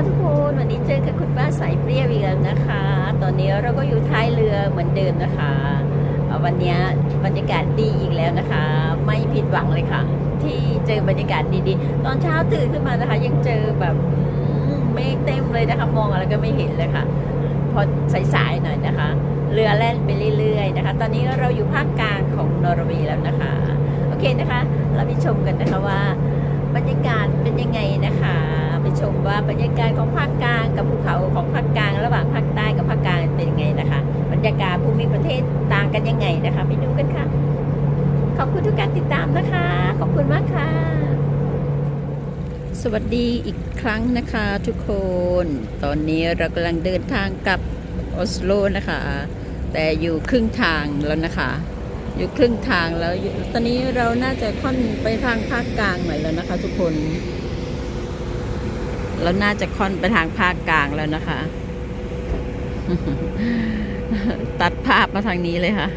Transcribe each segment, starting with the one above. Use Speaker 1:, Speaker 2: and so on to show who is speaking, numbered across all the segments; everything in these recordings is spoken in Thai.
Speaker 1: ค่ะทุกคน วันนี้เจอกับคุณป้าสายเปรี้ยวอีกแล้วนะคะ ตอนนี้เราก็อยู่ท้ายเรือเหมือนเดิมนะคะ วันนี้บรรยากาศดีอีกแล้วนะคะ ไม่ผิดหวังเลยค่ะ ที่เจอบรรยากาศดีๆ ตอนเช้าตื่นขึ้นมานะคะ ยังเจอแบบเมฆเต็มเลยนะคะ มองอะไรก็ไม่เห็นเลยค่ะ พอสายๆหน่อยนะคะ เรือแล่นไปเรื่อยๆนะคะ ตอนนี้เราอยู่ภาคกลางของนอร์เวย์แล้วนะคะ โอเคนะคะ เราไปชมกันนะคะว่า บรรยากาศเป็นยังไงนะคะ ไปชมว่า บรรยากาศของภาคกลางกับภูเขาของภาคกลาง ระหว่างภาคใต้กับภาคกลางเป็นยังไงนะคะ บรรยากาศภูมิประเทศต่างกันยังไงนะคะ ไปดูกันค่ะ ขอบคุณทุกการติดตามนะคะ ขอบคุณมากค่ะ สวัสดีอีกครั้งนะคะทุกคน ตอนนี้เรากำลังเดินทางกลับออสโลนะคะ แต่อยู่ครึ่งทางแล้วนะคะ อยู่ครึ่งทางแล้ว ตอนนี้เราน่าจะค่อนไปทางภาคกลางหน่อยแล้วนะคะ ทุกคน เราน่าจะค่อนไปทางภาคกลางแล้วนะคะ ตัดภาพมาทางนี้เลยค่ะ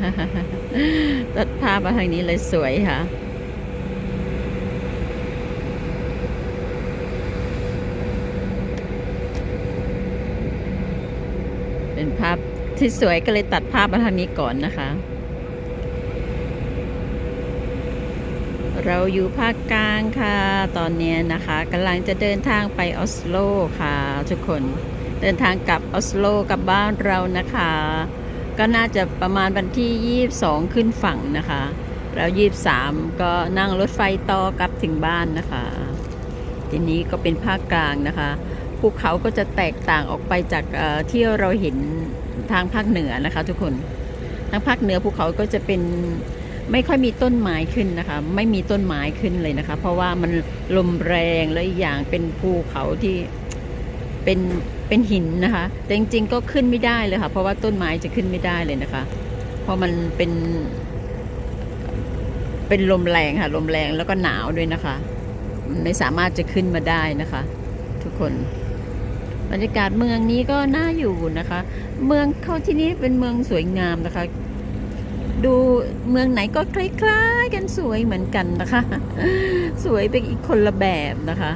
Speaker 1: ตัดภาพมาทางนี้เลยสวยค่ะเป็นภาพที่สวยก็เลยตัดภาพมาทางนี้ก่อนนะคะ เราอยู่ภาคกลางค่ะ ตอนนี้นะคะกำลังจะเดินทางไปออสโลค่ะทุกคน เดินทางกลับออสโลกลับบ้านเรานะคะ ก็น่าจะประมาณวันที่ 22 ขึ้นฝั่งนะคะ แล้ว 23 ก็นั่งรถไฟต่อกลับถึงบ้านนะคะ ทีนี้ก็เป็นภาคกลางนะคะภูเขาก็จะแตกต่างออกไปจากที่เราเห็นทางภาคเหนือนะคะ ทุกคน ทางภาคเหนือภูเขาก็จะเป็น ไม่ค่อยมีต้นไม้ขึ้นนะคะ ไม่มีต้นไม้ขึ้นเลยนะคะ เพราะว่ามันลมแรงและอีกอย่างเป็นภูเขาที่เป็นเป็นหินนะคะ แต่จริงๆก็ขึ้นไม่ได้เลยค่ะ เพราะว่าต้นไม้จะขึ้นไม่ได้เลยนะคะ เพราะมันเป็น เป็นลมแรงค่ะ ลมแรงแล้วก็หนาวด้วยนะคะ ไม่สามารถจะขึ้นมาได้นะคะ ทุกคนบรรยากาศเมืองนี้ก็น่าอยู่นะคะ เมืองเข้าที่นี้เป็นเมืองสวยงามนะคะ ดูเมืองไหนก็คล้ายๆ กันสวยเหมือนกันนะคะ สวยเป็นอีกคนละแบบนะคะ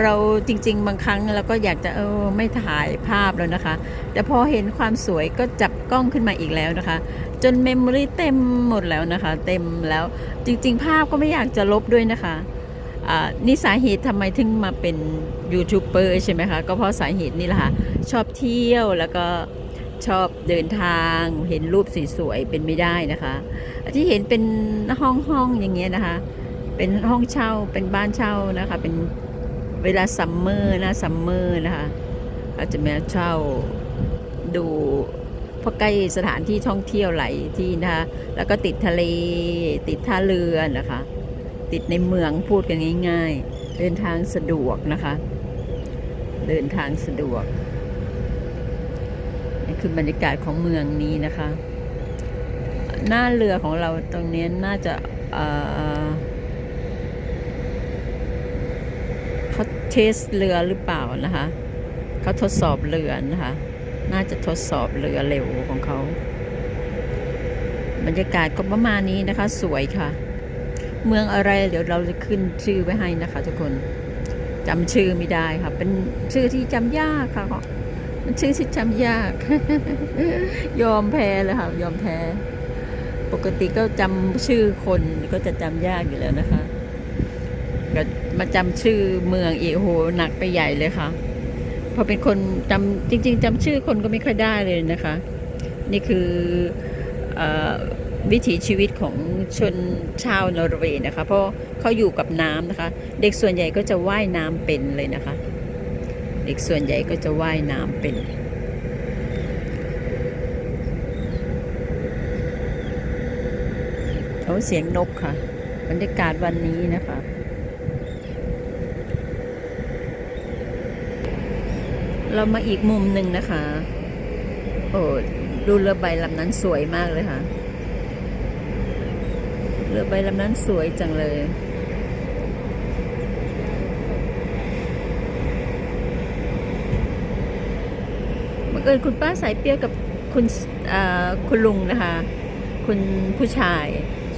Speaker 1: เราจริง ๆ บางครั้งเราก็อยากจะเออไม่ถ่ายภาพแล้วนะคะ แต่พอเห็นความสวยก็จับกล้องขึ้นมาอีกแล้วนะคะ จนเมมโมรีเต็มหมดแล้วนะคะ เต็มแล้วจริง ๆ ภาพก็ไม่อยากจะลบด้วยนะคะอ่านี่สาเหตุทำไมถึงมาเป็นยูทูบเบอร์ใช่ไหมคะ ก็เพราะสาเหตุนี่แหละค่ะ ชอบเที่ยวแล้วก็ ชอบเดินทางเห็นรูปสวยๆเป็นไม่ได้นะคะที่เห็นเป็นห้องห้องๆอย่างเงี้ยนะคะ เป็นห้องเช่าเป็นบ้านเช่านะคะ เป็นเวลาซัมเมอร์นะซัมเมอร์นะคะอาจจะมาเช่าดูพราะใกล้สถานที่ท่องเที่ยวหลายที่นะคะแล้วก็ติดทะเลติดท่าเรือนะคะ ติดในเมืองพูดกันง่าย ๆ เดินทางสะดวกนะคะ เดินทางสะดวก คือบรรยากาศของเมืองนี้นะคะ หน้าเรือของเราตรงนี้น่าจะเขาเทสเรือหรือเปล่านะคะเขาทดสอบเรือนะคะ น่าจะทดสอบเรือเร็วของเขา บรรยากาศก็ประมาณนี้นะคะ สวยค่ะ เมืองอะไรเดี๋ยวเราจะขึ้นชื่อไว้ให้นะคะ ทุกคนจำชื่อไม่ได้ค่ะ เป็นชื่อที่จำยากค่ะ มันชื่อที่จำยาก ยอมแพ้เลยค่ะยอมแพ้ ปกติก็จำชื่อคนก็จะจำยากอยู่แล้วนะคะก็มาจำชื่อเมืองอีกโหหนักไปใหญ่เลยค่ะพอเป็นคนจำจริง ๆจำชื่อคนก็ไม่ค่อยได้เลยนะคะ นี่คืออวิถีชีวิตของชนชาวนอร์เวย์นะคะ เพราะเขาอยู่กับน้ำนะคะ เด็กส่วนใหญ่ก็จะว่ายน้ำเป็นเลยนะคะ เด็กส่วนใหญ่ก็จะว่ายน้ำเป็นโอ้เสียงนกค่ะบรรยากาศวันนี้นะคะเรามาอีกมุมหนึ่งนะคะ โอ้ดูเรือใบลำนั้นสวยมากเลยค่ะ เรือใบลำนั้นสวยจังเลย เอิญคุณป้าสายเปรี้ยวกับคุณคุณลุงนะคะ คุณผู้ชาย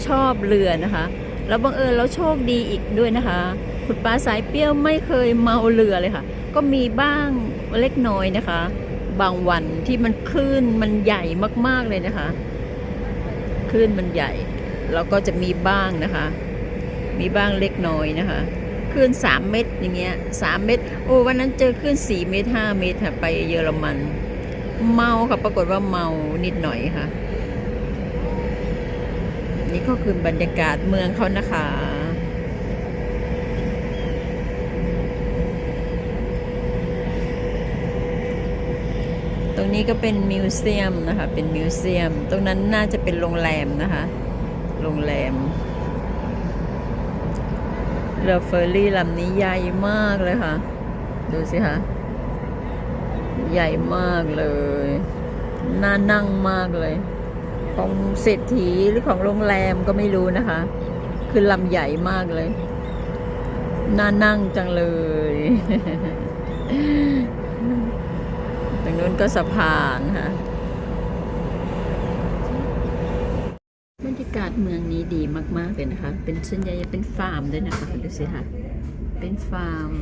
Speaker 1: ชอบเรือนะคะ แล้วบังเอิญเราโชคดีอีกด้วยนะคะ คุณป้าสายเปรี้ยวไม่เคยเมาเรือเลยค่ะ ก็มีบ้างเล็กน้อยนะคะ บางวันที่มันคลื่นมันใหญ่มากๆเลยนะคะคลื่นมันใหญ่แล้วก็จะมีบ้างนะคะ มีบ้างเล็กน้อยนะคะคลื่นสามเมตรอย่างเงี้ยสามเมตร โอ้วันนั้นเจอคลื่นสี่เมตรห้าเมตรค่ะไปเยอรมัน เมาค่ะปรากฏว่าเมานิดหน่อยค่ะ นี่ก็คือบรรยากาศเมืองเขานะคะตรงนี้ก็เป็นมิวเซียมนะคะ เป็นมิวเซียม ตรงนั้นน่าจะเป็นโรงแรมนะคะ โรงแรม เรือเฟอร์รี่ลำนี้ใหญ่มากเลยค่ะ ดูสิคะ ใหญ่มากเลย น่านั่งมากเลย ของเศรษฐีหรือของโรงแรมก็ไม่รู้นะคะ คือลำใหญ่มากเลย น่านั่งจังเลย ตรงนู้นก็สะพานค่ะบรรยากาศเมืองนี้ดีมากๆเลยนะคะ เป็นส่วนใหญ่เป็นฟาร์มด้วยนะคะดูสิค่ะ เป็นฟาร์ม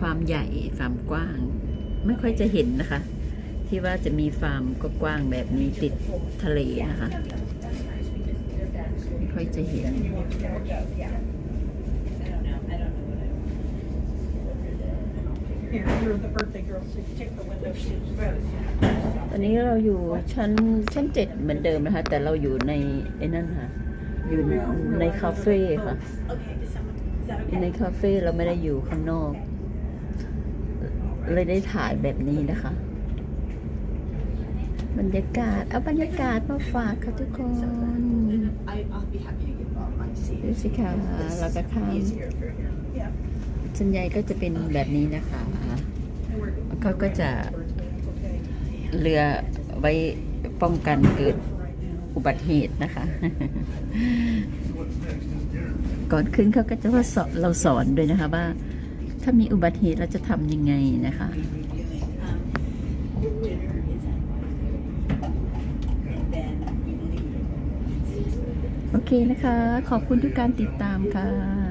Speaker 1: ฟาร์มใหญ่ฟาร์มกว้าง ไม่ค่อยจะเห็นนะคะ ที่ว่าจะมีฟาร์มก็กว้างแบบนี้ติดทะเลนะคะ ไม่ค่อยจะเห็น
Speaker 2: Here, you're the birthday girl, so you take the window seats first.
Speaker 1: ตอนนี้เราอยู่ชั้นชั้นเจ็ดเหมือนเดิมนะคะ แต่เราอยู่ในไอ้นั่นค่ะ อยู่ในในคาเฟ่ค่ะ
Speaker 2: Okay, is that, is that
Speaker 1: ใน
Speaker 2: okay?
Speaker 1: คาเฟ่เราไม่ได้อยู่ข้างนอก เลยได้ถ่ายแบบนี้นะคะ บรรยากาศ เอาบรรยากาศมาฝากค่ะทุกคนดูสิคะแล้วก็ข้ามส่วนใหญ่ก็จะเป็นแบบนี้นะคะเขาก็จะเรือไว้ป้องกันเกิดอุบัติเหตุนะคะ ก่อนขึ้นเขาก็จะว่าสอนเราสอนด้วยนะคะว่า ถ้ามีอุบัติเหตุเราจะทำยังไงนะคะโอเคนะคะ ขอบคุณทุกการติดตามค่ะ